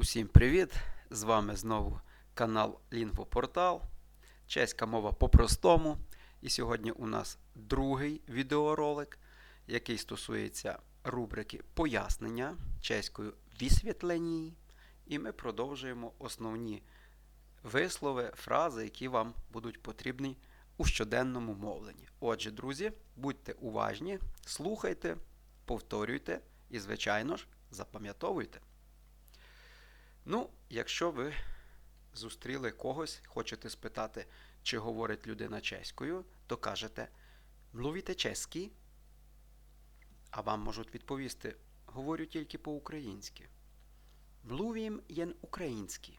Усім привіт! З вами знову канал Лінгвопортал. Чеська мова по-простому. І сьогодні у нас другий відеоролик, який стосується рубрики пояснення чеською висвітлені. І ми продовжуємо основні вислови, фрази, які вам будуть потрібні у щоденному мовленні. Отже, друзі, будьте уважні, слухайте, повторюйте і, звичайно ж, запам'ятовуйте. Ну, якщо ви зустріли когось, хочете спитати, чи говорить людина чеською, то кажете млuvіте чеськи, а вам можуть відповісти говорю тільки по-українськи. Mluvím jen українськи.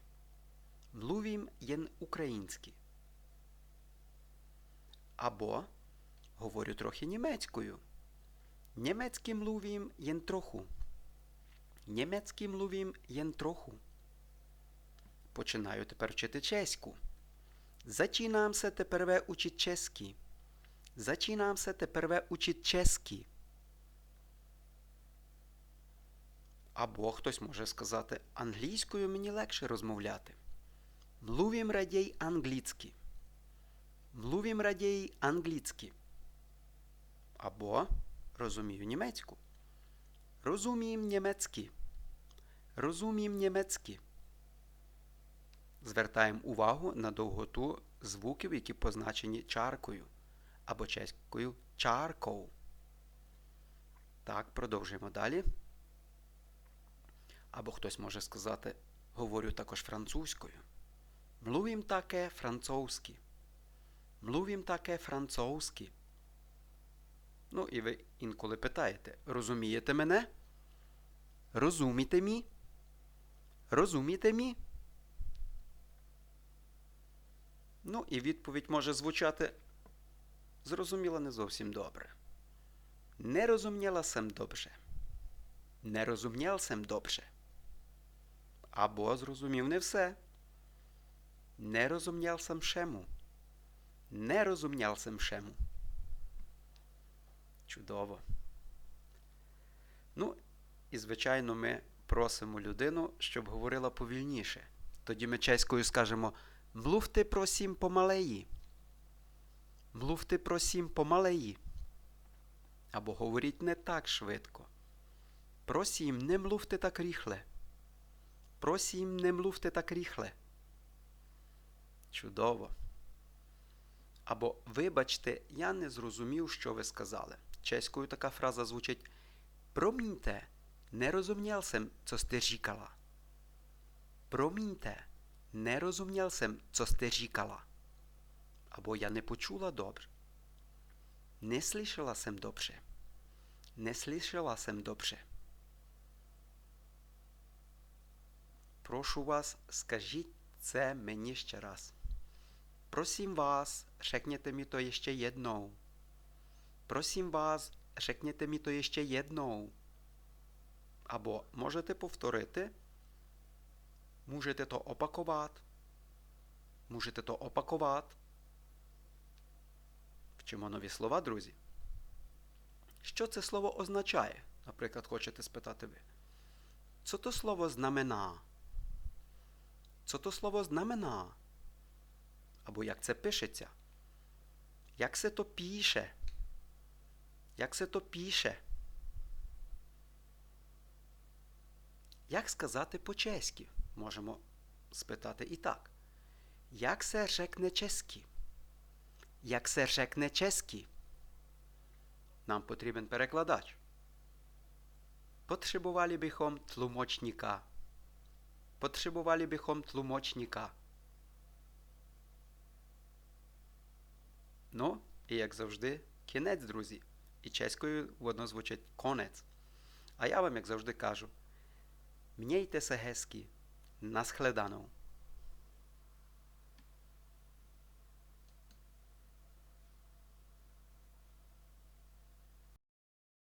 Mluvím jen українськи. Або говорю трохи німецькою. Німецький mluvím jen trochu. Німецький mluvím jen trochu. Починаю тепер вчити чеську. Зачинám се теперве учить чеськи. Зачинám се теперве учить чеськи. Або хтось може сказати, англійською мені легше розмовляти. Mluvím raději англійськи. Mluvím raději англійськи. Або розумію німецьку. Розумім німецьки. Розумім німецьки. Звертаємо увагу на довготу звуків, які позначені чаркою або чеською чаркою. Так, продовжуємо далі. Або хтось може сказати, говорю також французькою. Mluvím také французьки. Mluvím také французьки. Ну, і ви інколи питаєте, розумієте мене? Розумієте мі? Розумієте мі? Ну, і відповідь може звучати зрозуміла не зовсім добре. Не розуміла сем добре. Не розумняв сем добре. Або зрозумів не все. Не розумняв сам шему. Не розумняв сам шему. Чудово. Ну, і, звичайно, ми просимо людину, щоб говорила повільніше. Тоді ми чеською скажемо Млувте просім помалеї. Млувте просім помалеї. Або говоріть не так швидко. Просім, не млувте так ріхле. Просім, не млувте так ріхле. Чудово. Або вибачте, я не зрозумів, що ви сказали. Чеською така фраза звучить Проміньте, не розумнял сем, co сте říkala. Проміньте, не розумнял сем, co сте říkala. Або я не почула добре. Не слышала сем добре. Не слышала сем добре. Прошу вас, скажіть це мені ще раз. Prosím vás, řekněte mi to ještě jednou. Prosím vás, řekněte mi to ještě jednou. Або можете повторити. Можете то опакувати. Можете то опакувати. Вчимо нові слова, друзі. Що це слово означає? Наприклад, хочете спитати ви. Co to слово знаменá? Co to слово знаменá? Або як це пишеться? Як се то піше? Як се то піше? Як сказати по-чеськи? Можемо спитати і так. Як се řekне чеськи? Як се řekне чеськи? Нам потрібен перекладач. Potrzebovali bychom tlumocníka. Potrzebovali bychom tlumocníka. Ну, і як завжди, кінець, друзі. І чеською воно звучить конець. А я вам, як завжди, кажу: Mějte se naschledaną